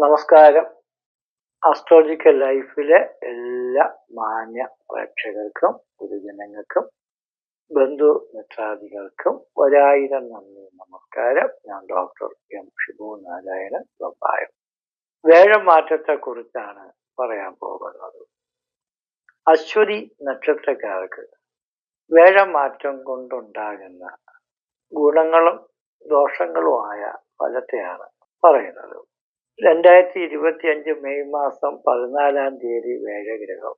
നമസ്കാരം. അസ്ട്രോളജിക്കൽ ലൈഫിലെ എല്ലാ മാന്യ പ്രേക്ഷകർക്കും പൊതുജനങ്ങൾക്കും ബന്ധു മിത്രാദികൾക്കും ഒരായിരം നന്ദി നമസ്കാരം. ഞാൻ ഡോക്ടർ എം ഷിബു നാരായണൻ വേഴമാറ്റത്തെ കുറിച്ചാണ് പറയാൻ പോകുന്നത്. അശ്വതി നക്ഷത്രക്കാർക്ക് വേഴമാറ്റം കൊണ്ടുണ്ടാകുന്ന ഗുണങ്ങളും ദോഷങ്ങളുമായ ഫലത്തെയാണ് പറയുന്നത്. രണ്ടായിരത്തി ഇരുപത്തി അഞ്ച് മെയ് മാസം പതിനാലാം തീയതി വേഴഗ്രഹം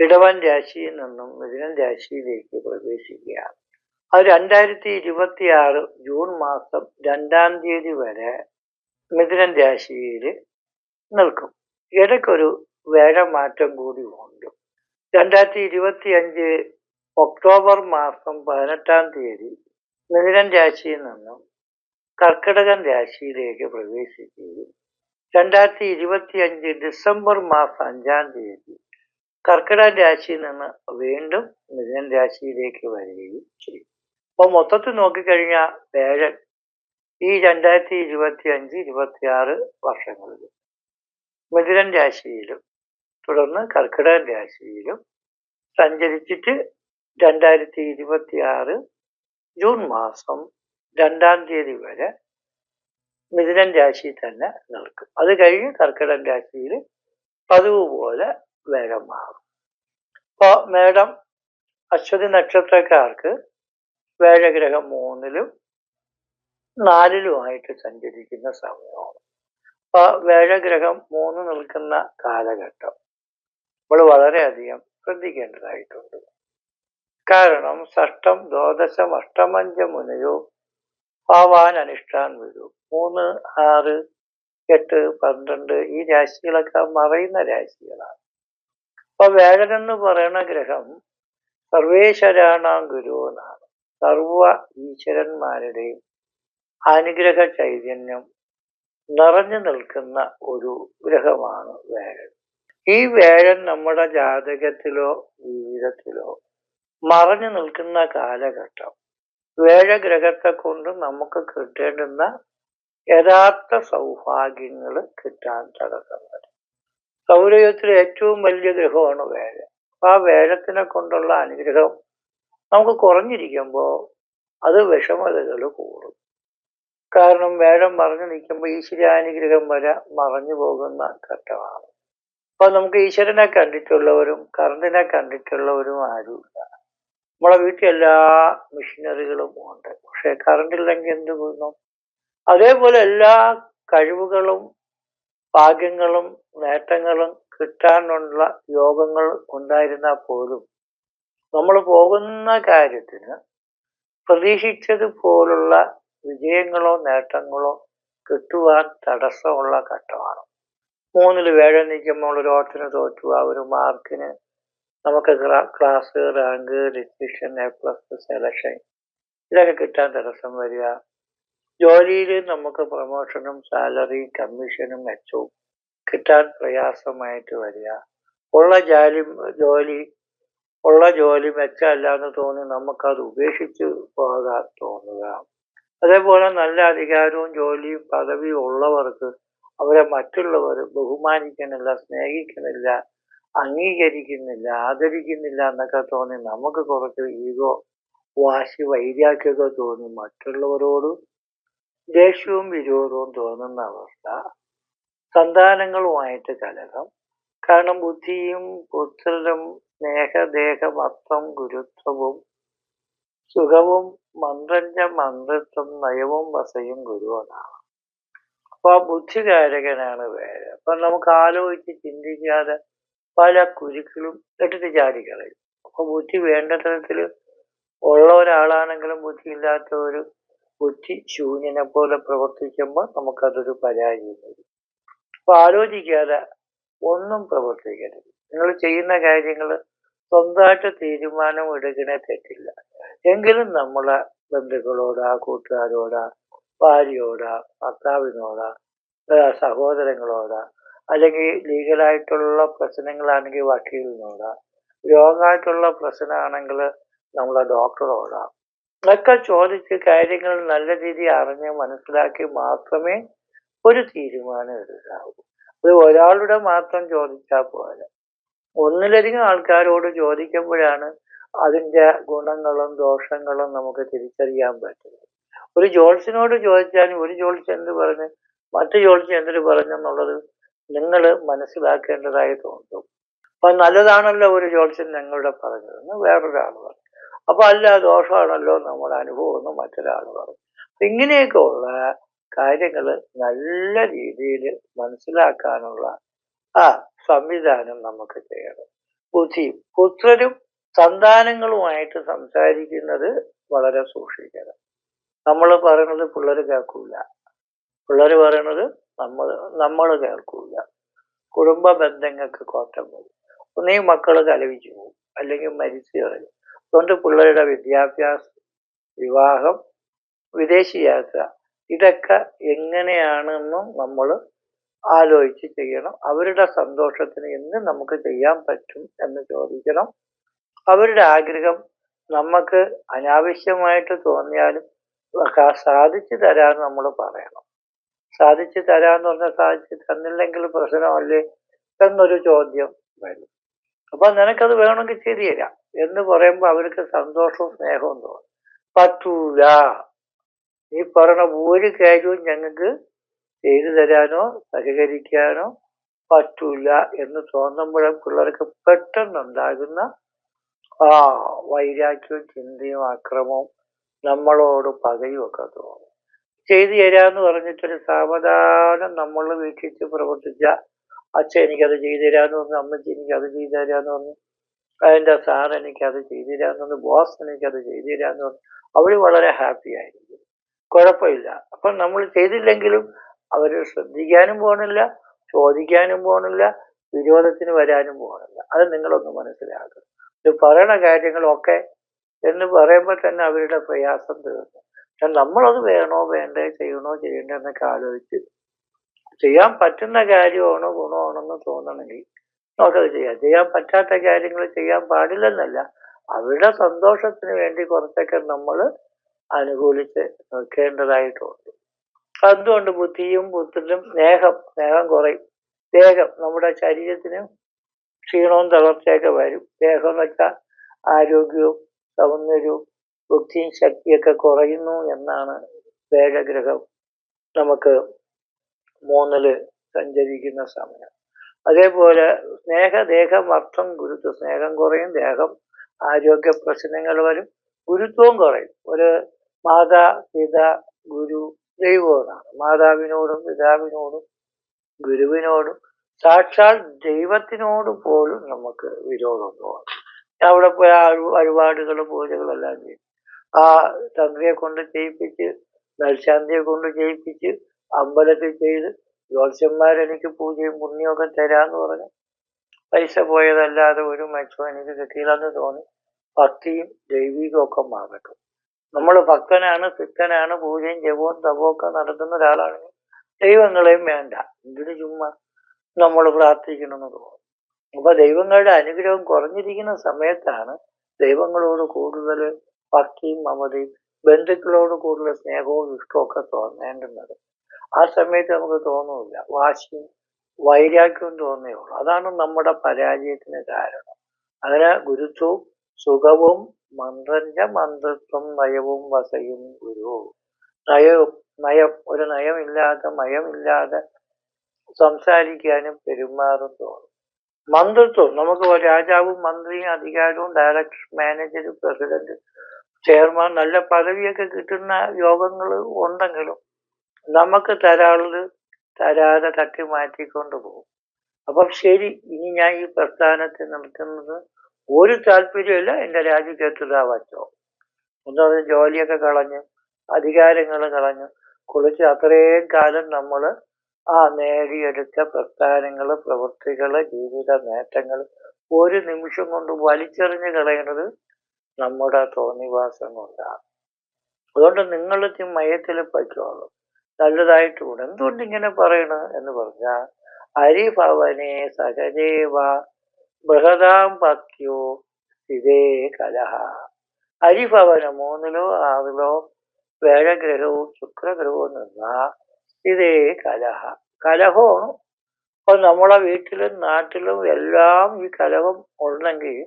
ഇടവൻ രാശിയിൽ നിന്നും മിഥുനൻ രാശിയിലേക്ക് പ്രവേശിക്കുകയാണ്. അത് രണ്ടായിരത്തി ഇരുപത്തി ആറ് ജൂൺ മാസം രണ്ടാം തീയതി വരെ മിഥുനൻ രാശിയിൽ നിൽക്കും. ഇടയ്ക്കൊരു വേഴമാറ്റം കൂടി ഉണ്ട്. രണ്ടായിരത്തി ഇരുപത്തി അഞ്ച് ഒക്ടോബർ മാസം പതിനെട്ടാം തീയതി മിഥുനൻ രാശിയിൽ നിന്നും കർക്കിടകൻ രാശിയിലേക്ക് പ്രവേശിക്കുകയും രണ്ടായിരത്തി ഇരുപത്തി അഞ്ച് ഡിസംബർ മാസം അഞ്ചാം തീയതി കർക്കിടക രാശിയിൽ നിന്ന് വീണ്ടും മിഥുനൻ രാശിയിലേക്ക് വരികയും ചെയ്യും. അപ്പോൾ മൊത്തത്തിൽ നോക്കിക്കഴിഞ്ഞാൽ വേഴൻ ഈ രണ്ടായിരത്തി ഇരുപത്തി അഞ്ച് ഇരുപത്തി ആറ് വർഷങ്ങളിൽ മിഥുനൻ രാശിയിലും തുടർന്ന് കർക്കിടക രാശിയിലും സഞ്ചരിച്ചിട്ട് രണ്ടായിരത്തി ഇരുപത്തി ആറ് ജൂൺ മാസം രണ്ടാം തീയതി വരെ മിഥുനൻ രാശിയിൽ തന്നെ നിൽക്കും. അത് കഴിഞ്ഞ് കർക്കിടൻ രാശിയിൽ പതിവ് പോലെ വേഗം മാറും. അപ്പോൾ മേടം അശ്വതി നക്ഷത്രക്കാർക്ക് വേഴഗ്രഹം മൂന്നിലും നാലിലുമായിട്ട് സഞ്ചരിക്കുന്ന സമയമാണ്. അപ്പോൾ വേഴഗ്രഹം മൂന്ന് നിൽക്കുന്ന കാലഘട്ടം നമ്മൾ വളരെയധികം ശ്രദ്ധിക്കേണ്ടതായിട്ടുണ്ട്. കാരണം ഷഷ്ടം ദ്വാദശം അഷ്ടമഞ്ചമുനയോ ഭാവാൻ അനുഷ്ഠാൻ വരൂ. മൂന്ന് ആറ് എട്ട് പന്ത്രണ്ട് ഈ രാശികളൊക്കെ മറയുന്ന രാശികളാണ്. അപ്പൊ വേഴൻ എന്ന് പറയുന്ന ഗ്രഹം സർവേശ്വരാണാം ഗുരു എന്നാണ്. സർവ ഈശ്വരന്മാരുടെയും അനുഗ്രഹ ചൈതന്യം നിറഞ്ഞു നിൽക്കുന്ന ഒരു ഗ്രഹമാണ് വേഴൻ. ഈ വേഴൻ നമ്മുടെ ജാതകത്തിലോ ജീവിതത്തിലോ മറഞ്ഞു നിൽക്കുന്ന കാലഘട്ടം വേഴഗ്രഹത്തെ കൊണ്ട് നമുക്ക് കിട്ടേണ്ടുന്ന യഥാർത്ഥ സൗഭാഗ്യങ്ങൾ കിട്ടാൻ തടസ്സം വരും ഏറ്റവും വലിയ ഗ്രഹമാണ് വേഴ. ആ വേഴത്തിനെ കൊണ്ടുള്ള അനുഗ്രഹം നമുക്ക് കുറഞ്ഞിരിക്കുമ്പോൾ അത് വിഷമതകൾ കൂടും. കാരണം വേഴം മറഞ്ഞു നിൽക്കുമ്പോൾ ഈശ്വരാനുഗ്രഹം വരെ മറഞ്ഞു പോകുന്ന ഘട്ടമാണ്. അപ്പൊ നമുക്ക് ഈശ്വരനെ കണ്ടിട്ടുള്ളവരും കറണ്ടിനെ കണ്ടിട്ടുള്ളവരും ആരുമില്ല. നമ്മളെ വീട്ടിൽ എല്ലാ മെഷീനറികളും ഉണ്ട്. പക്ഷെ കറണ്ട് ഇല്ലെങ്കിൽ എന്ത് ഗുണം? അതേപോലെ എല്ലാ കഴിവുകളും ഭാഗ്യങ്ങളും നേട്ടങ്ങളും കിട്ടാനുള്ള യോഗങ്ങൾ ഉണ്ടായിരുന്നാൽ പോലും നമ്മൾ പോകുന്ന കാര്യത്തിന് പ്രതീക്ഷിച്ചതുപോലുള്ള വിജയങ്ങളോ നേട്ടങ്ങളോ കിട്ടുവാൻ തടസ്സമുള്ള ഘട്ടമാണ്. മൂന്നിൽ വേഴ നിൽക്കുമ്പോൾ ഒരു ഓട്ടത്തിന് തോറ്റു. ആ ഒരു മാർക്കിന് നമുക്ക് class rank decision A plus selection ഇതൊക്കെ കിട്ടാൻ തടസ്സം വരിക. ജോലിയിൽ നമുക്ക് പ്രൊമോഷനും സാലറി കമ്മീഷനും മെച്ചവും കിട്ടാൻ പ്രയാസമായിട്ട് വരിക. ഉള്ള ജോലി ജോലി ഉള്ള ജോലി മെച്ചമല്ലാന്ന് തോന്നി നമുക്കത് ഉപേക്ഷിച്ച് പോകാൻ തോന്നുക. അതേപോലെ നല്ല അധികാരവും ജോലിയും പദവിയും ഉള്ളവർക്ക് അവരെ മറ്റുള്ളവർ ബഹുമാനിക്കുന്നില്ല സ്നേഹിക്കുന്നില്ല അംഗീകരിക്കുന്നില്ല ആദരിക്കുന്നില്ല എന്നൊക്കെ തോന്നി നമുക്ക് കുറച്ച് ഈഗോ വാശി വൈരാഗ്യമൊക്കെ തോന്നി മറ്റുള്ളവരോട് ദേഷ്യവും വിരോധവും തോന്നുന്ന അവസ്ഥ സന്താനങ്ങളുമായിട്ട് കലഹം കാരണം ബുദ്ധിയും പുത്രനും സ്നേഹദേഹമത്വം ഗുരുത്വവും സുഖവും മന്ത്രഞ്ച മന്ത്രത്വം നയവും വസയും ഗുരുവനാണ് അപ്പൊ ആ ബുദ്ധികാരകനാണ് വേറെ. അപ്പൊ നമുക്ക് ആലോചിച്ച് ചിന്തിക്കാതെ പല കുരുക്കളും എടുത്ത് ചാടിക്കളയും അപ്പൊ ബുദ്ധി വേണ്ട തരത്തിൽ ഉള്ള ഒരാളാണെങ്കിലും ബുദ്ധി ഇല്ലാത്ത ഒരു ബുദ്ധി ശൂന്യനെ പോലെ പ്രവർത്തിക്കുമ്പോൾ നമുക്കതൊരു പരാജയം വരും. അപ്പൊ ആലോചിക്കാതെ ഒന്നും പ്രവർത്തിക്കരുത്. നിങ്ങൾ ചെയ്യുന്ന കാര്യങ്ങൾ സ്വന്തമായിട്ട് തീരുമാനം എടുക്കണേ തെറ്റില്ല. എങ്കിലും നമ്മളെ ബന്ധുക്കളോടാ കൂട്ടുകാരോടാ ഭാര്യയോടാ ഭർത്താവിനോടാ സഹോദരങ്ങളോടാ അല്ലെങ്കിൽ ലീഗലായിട്ടുള്ള പ്രശ്നങ്ങളാണെങ്കിൽ വക്കീലിനോടാ രോഗമായിട്ടുള്ള പ്രശ്നമാണെങ്കിൽ നമ്മളെ ഡോക്ടറോടാ ഇതൊക്കെ ചോദിച്ച് കാര്യങ്ങൾ നല്ല രീതിയിൽ അറിഞ്ഞ് മനസ്സിലാക്കി മാത്രമേ ഒരു തീരുമാനം എടുക്കാവൂ. അത് ഒരാളുടെ മാത്രം ചോദിച്ചാൽ പോലെ ഒന്നിലധികം ആൾക്കാരോട് ചോദിക്കുമ്പോഴാണ് അതിന്റെ ഗുണങ്ങളും ദോഷങ്ങളും നമുക്ക് തിരിച്ചറിയാൻ പറ്റുന്നത്. ഒരു ജോൾസിനോട് ചോദിച്ചാലും ഒരു ജോൾസ് എന്ത് പറഞ്ഞ്? മറ്റു ജോൾസ് എന്തിനു പറഞ്ഞെന്നുള്ളത് നിങ്ങൾ മനസ്സിലാക്കേണ്ടതായി തോന്നും. അപ്പൊ നല്ലതാണല്ലോ ഒരു ജോൾസിൻ ഞങ്ങളുടെ പറഞ്ഞതെന്ന് വേറൊരാൾ പറഞ്ഞു. അപ്പൊ അല്ല ദോഷമാണല്ലോ നമ്മുടെ അനുഭവം എന്ന് മറ്റൊരാൾ പറഞ്ഞു. അപ്പൊ ഇങ്ങനെയൊക്കെ ഉള്ള കാര്യങ്ങൾ നല്ല രീതിയിൽ മനസ്സിലാക്കാനുള്ള ആ സംവിധാനം നമുക്ക് ചെയ്യണം. ബുദ്ധി പുത്രരും സന്താനങ്ങളുമായിട്ട് സംസാരിക്കുന്നത് വളരെ സൂക്ഷിക്കണം. നമ്മൾ പറയുന്നത് പിള്ളേർ കേൾക്കൂല. പിള്ളേർ പറയണത് നമ്മൾ നമ്മൾ കേൾക്കൂല. കുടുംബ ബന്ധങ്ങൾക്ക് കോട്ടം വരും. ഒന്നീ മക്കൾ കലവിച്ചു പോകും അല്ലെങ്കിൽ മരിച്ചു കളയും. അതുകൊണ്ട് പിള്ളേരുടെ വിദ്യാഭ്യാസം വിവാഹം വിദേശ യാത്ര ഇതൊക്കെ എങ്ങനെയാണെന്നും നമ്മൾ ആലോചിച്ച് ചെയ്യണം. അവരുടെ സന്തോഷത്തിന് എന്ത് നമുക്ക് ചെയ്യാൻ പറ്റും എന്ന് ചോദിക്കണം. അവരുടെ ആഗ്രഹം നമുക്ക് അനാവശ്യമായിട്ട് തോന്നിയാലും സാധിച്ചു തരാൻ നമ്മൾ പറയണം. സാധിച്ചു തരാന്ന് പറഞ്ഞാൽ സാധിച്ചു തന്നില്ലെങ്കിൽ പ്രശ്നമല്ലേ എന്നൊരു ചോദ്യം വരും. അപ്പൊ നിനക്കത് വേണമെങ്കിൽ ശരിയല്ല എന്ന് പറയുമ്പോൾ അവർക്ക് സന്തോഷവും സ്നേഹവും തോന്നും. പറ്റൂല. ഈ പറയണ ഒരു കാര്യവും ഞങ്ങൾക്ക് ചെയ്തു തരാനോ സഹകരിക്കാനോ പറ്റൂല എന്ന് തോന്നുമ്പോഴും പിള്ളേർക്ക് പെട്ടെന്നുണ്ടാകുന്ന ആ വൈരാഗ്യവും ചിന്തയും അക്രമവും നമ്മളോട് പകയും ഒക്കെ തോന്നും. ചെയ്തു തരാന്ന് പറഞ്ഞിട്ടൊരു സാവധാനം നമ്മൾ വീക്ഷിച്ച് പ്രവർത്തിച്ച അച്ഛൻ എനിക്കത് ചെയ്തു തരാന്ന് പറഞ്ഞു അമ്മച്ചി എനിക്കത് ചെയ്തു തരാന്ന് പറഞ്ഞു അതിന്റെ സാർ എനിക്കത് ചെയ്തു തരാന്ന് പറഞ്ഞു ബോസ് എനിക്കത് ചെയ്തു തരാന്ന് പറഞ്ഞു. അവർ വളരെ ഹാപ്പി ആയിരിക്കും. കുഴപ്പമില്ല. അപ്പം നമ്മൾ ചെയ്തില്ലെങ്കിലും അവർ ശ്രദ്ധിക്കാനും പോകണില്ല ചോദിക്കാനും പോകണില്ല വിരോധത്തിന് വരാനും പോകണില്ല അത് നിങ്ങളൊന്ന് മനസ്സിലാക്കുക. ഇത് പറയണ കാര്യങ്ങളൊക്കെ എന്ന് പറയുമ്പോൾ തന്നെ അവരുടെ പ്രയാസം തീർന്നു. നമ്മളത് വേണോ വേണ്ടേ ചെയ്യണോ ചെയ്യണ്ടേ എന്നൊക്കെ ആലോചിച്ച് ചെയ്യാൻ പറ്റുന്ന കാര്യമാണോ ഗുണമാണെന്ന് തോന്നണമെങ്കിൽ നമുക്കത് ചെയ്യാം ചെയ്യാൻ പറ്റാത്ത കാര്യങ്ങൾ ചെയ്യാൻ പാടില്ലെന്നല്ല. അവരുടെ സന്തോഷത്തിന് വേണ്ടി കുറച്ചൊക്കെ നമ്മൾ അനുകൂലിച്ച് നിൽക്കേണ്ടതായിട്ടുണ്ട്. അതുകൊണ്ട് ബുദ്ധിയും ബുദ്ധിലും സ്നേഹം സ്നേഹം കുറയും. ദേഹം നമ്മുടെ ശരീരത്തിന് ക്ഷീണവും തളർച്ചയൊക്കെ വരും. ദേഹം എന്ന് വെച്ചാൽ ആരോഗ്യവും സൗന്ദര്യവും ബുദ്ധിയും ശക്തിയൊക്കെ കുറയുന്നു എന്നാണ് വേഗഗ്രഹം നമുക്ക് മൂന്നിൽ സഞ്ചരിക്കുന്ന സമയം. അതേപോലെ സ്നേഹ ദേഹം അർത്ഥം ഗുരുത്വം. സ്നേഹം കുറയും ദേഹം ആരോഗ്യ പ്രശ്നങ്ങൾ വരും ഗുരുത്വവും കുറയും. ഒരു മാതാ പിത ഗുരു ദൈവമെന്നാണ് മാതാവിനോടും പിതാവിനോടും ഗുരുവിനോടും സാക്ഷാൽ ദൈവത്തിനോട് പോലും നമുക്ക് വിരോധം തോന്നും. അവിടെ പോയി ആ വഴിപാടുകൾ പൂജകളെല്ലാം ചെയ്യും ആ തന്ത്രിയെ കൊണ്ട് ചെയ്യിപ്പിച്ച് മേൽശാന്തിയെ കൊണ്ട് ചെയ്യിപ്പിച്ച് അമ്പലത്തിൽ ചെയ്ത് ജ്യോത്സ്യന്മാരെനിക്ക് പൂജയും പുണ്യമൊക്കെ തരാന്ന് പറഞ്ഞു പൈസ പോയതല്ലാതെ ഒരു മെച്ചം എനിക്ക് കിട്ടിയില്ലെന്ന് തോന്നി. ഭക്തിയും ദൈവികവും ഒക്കെ മാറട്ടു നമ്മൾ ഭക്തനാണ് സിദ്ധനാണ് പൂജയും ജപവും തപവും ഒക്കെ നടത്തുന്ന ഒരാളാണെങ്കിൽ ദൈവങ്ങളെയും വേണ്ട. എന്തിനു ചുമ്മാ നമ്മൾ പ്രാർത്ഥിക്കണമെന്ന് തോന്നും. അപ്പൊ ദൈവങ്ങളുടെ അനുഗ്രഹം കുറഞ്ഞിരിക്കുന്ന സമയത്താണ് ദൈവങ്ങളോട് കൂടുതൽ ഭക്തിയും മമതയും ബന്ധുക്കളോട് കൂടുതൽ സ്നേഹവും ഇഷ്ടവും ഒക്കെ തോന്നേണ്ടുന്നത്. ആ സമയത്ത് നമുക്ക് തോന്നുന്നില്ല. വാശിയും വൈരാഗ്യവും തോന്നുകയുള്ളൂ അതാണ് നമ്മുടെ പരാജയത്തിന് കാരണം. അങ്ങനെ ഗുരുത്വവും സുഖവും മന്ത്രന്റെ മന്ത്രത്വം നയവും വസയും ഗുരു. നയവും നയം ഒരു നയമില്ലാതെ മയമില്ലാതെ സംസാരിക്കാനും പെരുമാറും തോന്നും. മന്ത്രത്വം നമുക്ക് രാജാവും മന്ത്രിയും അധികാരവും ഡയറക്ടർ മാനേജർ പ്രസിഡന്റ് ചെയർമാൻ നല്ല പദവിയൊക്കെ കിട്ടുന്ന യോഗങ്ങൾ ഉണ്ടെങ്കിലും നമുക്ക് തരാളത് തരാതെ തട്ടി മാറ്റിക്കൊണ്ട് പോകും. അപ്പം ശരി ഇനി ഞാൻ ഈ പ്രസ്ഥാനത്തെ നടത്തുന്നത് ഒരു താല്പര്യമില്ല എന്റെ രാജ്യത്തെത്തുക വച്ചോ ഒന്നത് ജോലിയൊക്കെ കളഞ്ഞു അധികാരങ്ങൾ കളഞ്ഞു കുളിച്ച് അത്രയും കാലം നമ്മൾ ആ നേടിയെടുത്ത പ്രസ്ഥാനങ്ങൾ പ്രവൃത്തികൾ ജീവിത നേട്ടങ്ങൾ ഒരു നിമിഷം കൊണ്ട് വലിച്ചെറിഞ്ഞ് കളയുന്നത് നമ്മുടെ തോന്നിവാസം കൊണ്ടാണ്. അതുകൊണ്ട് നിങ്ങൾ മയത്തിൽ പറ്റുള്ളൂ. നല്ലതായിട്ടുണ്ട് എന്തുകൊണ്ട് ഇങ്ങനെ പറയണ എന്ന് പറഞ്ഞാൽ ഹരിഭവനെ സഹജേവ ബൃഹദാം പക്യോ ഇതേ കലഹ. ഹരിഭവനം മൂന്നിലോ ആറിലോ വേഴഗ്രഹവും ശുക്രഗ്രഹവും നിന്ന ഇതേ കലഹ. കലഹമാണ്. അപ്പൊ നമ്മളെ വീട്ടിലും നാട്ടിലും എല്ലാം ഈ കലഹം ഉണ്ടെങ്കിൽ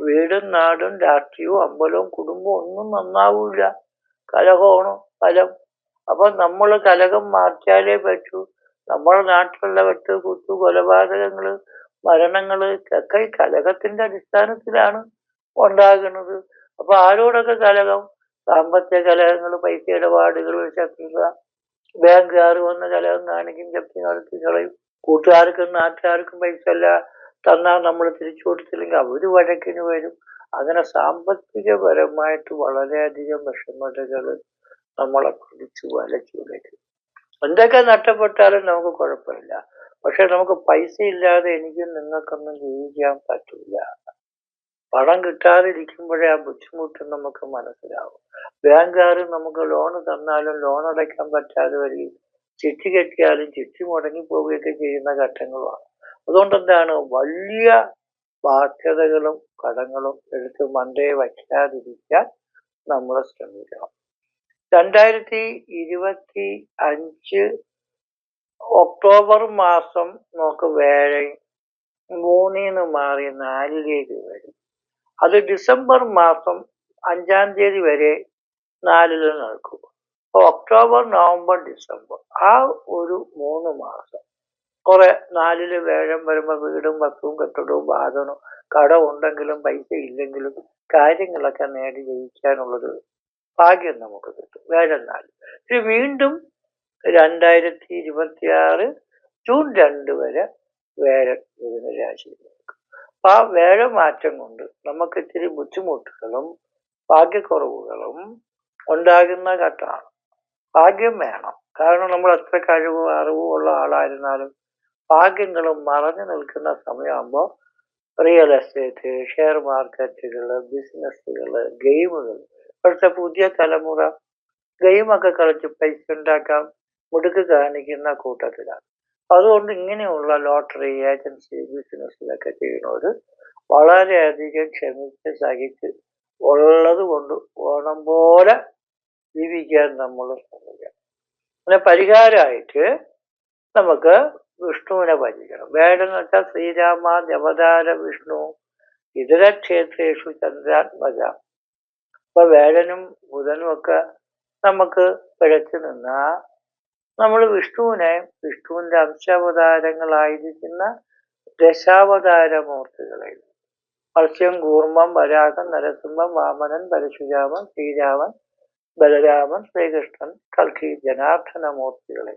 വീടും നാടും രാഷ്ട്രീയവും അമ്പലവും കുടുംബവും ഒന്നും നന്നാവൂല കലഹമാണ് ഫലം. അപ്പൊ നമ്മൾ കലകം മാറ്റിയാലേ പറ്റൂ നമ്മുടെ നാട്ടിലുള്ള വെട്ട് കുത്തു കൊലപാതകങ്ങൾ മരണങ്ങൾ ഒക്കെ ഈ കലകത്തിന്റെ അടിസ്ഥാനത്തിലാണ് ഉണ്ടാകുന്നത്. അപ്പൊ ആരോടൊക്കെ കലകം? സാമ്പത്തിക കലഹങ്ങൾ പൈസ ഇടപാടുകൾ ശത്രുത ബാങ്കുകാർ വന്ന കലഹം കാണിക്കും ജപ്തി നടത്തി കളയും. കൂട്ടുകാർക്കും നാട്ടുകാർക്കും പൈസ അല്ല തന്നാൽ നമ്മൾ തിരിച്ചു കൊടുത്തില്ലെങ്കിൽ അവർ വഴക്കിന് വരും. അങ്ങനെ സാമ്പത്തികപരമായിട്ട് വളരെയധികം വിഷമതകൾ നമ്മളെ പിടിച്ചു വലച്ചു വയ്ക്കും എന്തൊക്കെ നഷ്ടപ്പെട്ടാലും നമുക്ക് കുഴപ്പമില്ല. പക്ഷെ നമുക്ക് പൈസ ഇല്ലാതെ എനിക്കും നിങ്ങൾക്കൊന്നും ജീവിക്കാൻ പറ്റില്ല പണം കിട്ടാതിരിക്കുമ്പോഴേ ആ ബുദ്ധിമുട്ട് നമുക്ക് മനസ്സിലാവും. ബാങ്കുകാർ നമുക്ക് ലോൺ തന്നാലും ലോൺ അടയ്ക്കാൻ പറ്റാതെ വരികയും ചിട്ടി കെട്ടിയാലും ചിട്ടി മുടങ്ങി പോവുകയൊക്കെ ചെയ്യുന്ന ഘട്ടങ്ങളുമാണ്. അതുകൊണ്ട് എന്താണ്? വലിയ ബാധ്യതകളും കടങ്ങളും എടുത്ത് മണ്ടയെ വയ്ക്കാതിരിക്കാൻ നമ്മൾ ശ്രമിക്കണം. രണ്ടായിരത്തി ഇരുപത്തി അഞ്ച് ഒക്ടോബർ മാസം നമുക്ക് വേഴ മൂന്നിന്ന് മാറി നാലിലേക്ക് വരും. അത് ഡിസംബർ മാസം അഞ്ചാം തീയതി വരെ നാലിൽ നടക്കും. അപ്പൊ ഒക്ടോബർ നവംബർ ഡിസംബർ ആ ഒരു മൂന്ന് മാസം കുറെ നാലിൽ വേഴം വരുമ്പോൾ വീടും വസ്തുവും കെട്ടിടവും വാഹനവും കടം ഉണ്ടെങ്കിലും പൈസ ഇല്ലെങ്കിലും കാര്യങ്ങളൊക്കെ നേടി ജയിക്കാനുള്ളൊരു ഭാഗ്യം നമുക്ക് കിട്ടും. വേഴം നാല്. ഇത് വീണ്ടും രണ്ടായിരത്തി ഇരുപത്തി ആറ് ജൂൺ രണ്ട് വരെ വേഴം വരുന്ന രാശിയിൽ നിൽക്കും. അപ്പൊ ആ വേഴമാറ്റം കൊണ്ട് നമുക്ക് ഇത്തിരി ബുദ്ധിമുട്ടുകളും ഭാഗ്യക്കുറവുകളും ഉണ്ടാകുന്ന ഘട്ടമാണ്. ഭാഗ്യം വേണം. കാരണം നമ്മൾ എത്ര കഴിവും അറിവും ഉള്ള ആളായിരുന്നാലും ഭാഗ്യങ്ങളും മറഞ്ഞു നിൽക്കുന്ന സമയമാകുമ്പോൾ റിയൽ എസ്റ്റേറ്റ് ഷെയർ മാർക്കറ്റുകൾ ബിസിനസ്സുകൾ ഗെയിമുകൾ ഇപ്പോഴത്തെ പുതിയ തലമുറ ഗെയിമൊക്കെ കളിച്ച് പൈസ ഉണ്ടാക്കാൻ മുടുക്ക് കാണിക്കുന്ന കൂട്ടത്തിലാണ്. അതുകൊണ്ട് ഇങ്ങനെയുള്ള ലോട്ടറി ഏജൻസി ബിസിനസ്സിലൊക്കെ ചെയ്യുന്നവർ വളരെയധികം ക്ഷമിച്ച് സഹിച്ച് ഉള്ളത് കൊണ്ട് ഓണം പോലെ ജീവിക്കാൻ നമ്മൾ ശ്രമിക്കണം പിന്നെ പരിഹാരമായിട്ട് നമുക്ക് വിഷ്ണുവിനെ ഭജിക്കണം. വേണമെന്ന് വെച്ചാൽ ശ്രീരാമ ദേവതാര വിഷ്ണു ഇതര ക്ഷേത്രേഷു ചന്ദ്രാത്മജ അപ്പൊ വേടനും ബുധനും ഒക്കെ നമുക്ക് പിഴച്ചു നിന്നാ നമ്മൾ വിഷ്ണുവിനെ വിഷ്ണുവിന്റെ അംശാവതാരങ്ങളായിരിക്കുന്ന ദശാവതാരമൂർത്തികളെ മത്സ്യം കൂർമ്മം വരാഹം നരസിംഹം വാമനൻ പരശുരാമൻ ശ്രീരാമൻ ബലരാമൻ ശ്രീകൃഷ്ണൻ കൽക്കി ജനാർദ്ദന മൂർത്തികളെ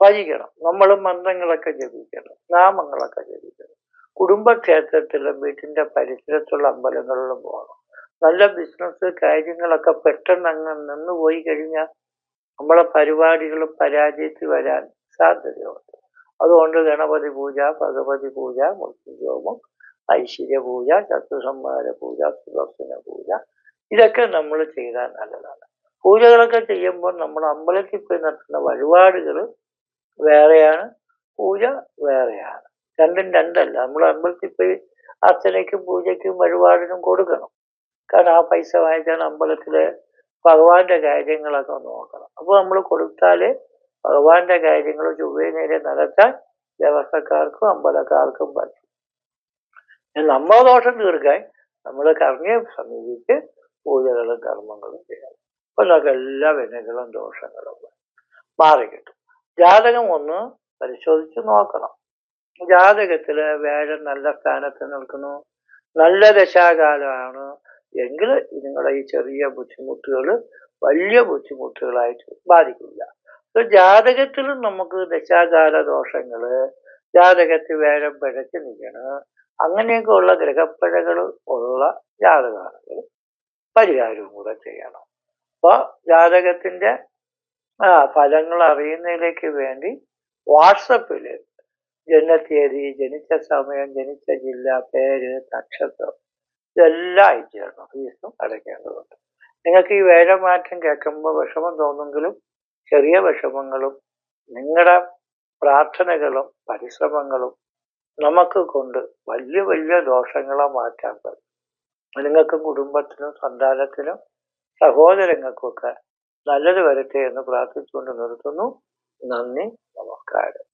ഭജിക്കണം. നമ്മൾ മന്ത്രങ്ങളൊക്കെ ജപിക്കണം നാമങ്ങളൊക്കെ ജപിക്കണം. കുടുംബക്ഷേത്രത്തിലും വീട്ടിന്റെ പരിസരത്തുള്ള അമ്പലങ്ങളിലും പോകണം. നല്ല ബിസിനസ് കാര്യങ്ങളൊക്കെ പെട്ടെന്ന് അങ്ങ് നിന്ന് പോയി കഴിഞ്ഞാൽ നമ്മളെ പരിപാടികൾ പരാജയത്തിൽ വരാൻ സാധ്യതയുണ്ട്. അതുകൊണ്ട് ഗണപതി പൂജ ഭഗവതി പൂജ മൃത്യുജോമം ഐശ്വര്യ പൂജ ചത്തുസംഹാര പൂജ സുദർശന പൂജ ഇതൊക്കെ നമ്മൾ ചെയ്താൽ നല്ലതാണ്. പൂജകളൊക്കെ ചെയ്യുമ്പോൾ നമ്മൾ അമ്പലത്തിൽ പോയി നടത്തുന്ന വഴിപാടുകൾ വേറെയാണ് പൂജ വേറെയാണ്. രണ്ടും രണ്ടല്ല. നമ്മൾ അമ്പലത്തിൽ പോയി അർച്ചനയ്ക്കും പൂജയ്ക്കും വഴിപാടിനും കൊടുക്കണം. കാരണം ആ പൈസ വാങ്ങിച്ചാണ് അമ്പലത്തിലെ ഭഗവാന്റെ കാര്യങ്ങളൊക്കെ നോക്കണം. അപ്പോൾ നമ്മൾ കൊടുത്താൽ ഭഗവാന്റെ കാര്യങ്ങൾ ചൊവ്വേ നേരെ നടത്താൻ ദേവസ്ഥക്കാർക്കും അമ്പലക്കാർക്കും പറ്റും. നമ്മൾ ദോഷം തീർക്കാൻ നമ്മൾ കർമ്മയെ സമീപിച്ച് പൂജകളും കർമ്മങ്ങളും ചെയ്യണം. അപ്പൊ നമുക്ക് എല്ലാ വിനകളും ദോഷങ്ങളും മാറി കിട്ടും. ജാതകം ഒന്ന് പരിശോധിച്ച് നോക്കണം. ജാതകത്തിൽ വേഴം നല്ല സ്ഥാനത്ത് നിൽക്കുന്നു. നല്ല ദശാകാലമാണ്. എങ്കിൽ നിങ്ങളുടെ ഈ ചെറിയ ബുദ്ധിമുട്ടുകൾ വലിയ ബുദ്ധിമുട്ടുകളായിട്ട് ബാധിക്കില്ല. ജാതകത്തിലും നമുക്ക് ദശാകാല ദോഷങ്ങൾ ജാതകത്തിൽ വേഗം പിഴച്ച് നിൽക്കണം അങ്ങനെയൊക്കെ ഉള്ള ഗ്രഹപ്പിഴകൾ ഉള്ള ജാതകമാണെങ്കിൽ പരിഹാരവും കൂടെ ചെയ്യണം. അപ്പോൾ ജാതകത്തിന്റെ ഫലങ്ങൾ അറിയുന്നതിലേക്ക് വേണ്ടി വാട്സപ്പിൽ ജനനത്തീയതി ജനിച്ച സമയം ജനിച്ച ജില്ല പേര് നക്ഷത്രം ഇതെല്ലാം അയച്ചു തരണം ഫീസും അടയ്ക്കേണ്ടതുണ്ട് നിങ്ങൾക്ക് ഈ വേഴമാറ്റം കേൾക്കുമ്പോൾ വിഷമം തോന്നുമെങ്കിലും ചെറിയ വിഷമങ്ങളും നിങ്ങളുടെ പ്രാർത്ഥനകളും പരിശ്രമങ്ങളും നമുക്ക് കൊണ്ട് വലിയ വലിയ ദോഷങ്ങളെ മാറ്റാൻ പറ്റും. നിങ്ങൾക്കും കുടുംബത്തിനും സന്താനത്തിനും സഹോദരങ്ങൾക്കൊക്കെ നല്ലത് വരട്ടെ എന്ന് പ്രാർത്ഥിച്ചുകൊണ്ട് നിർത്തുന്നു. നന്ദി. നമസ്കാരം.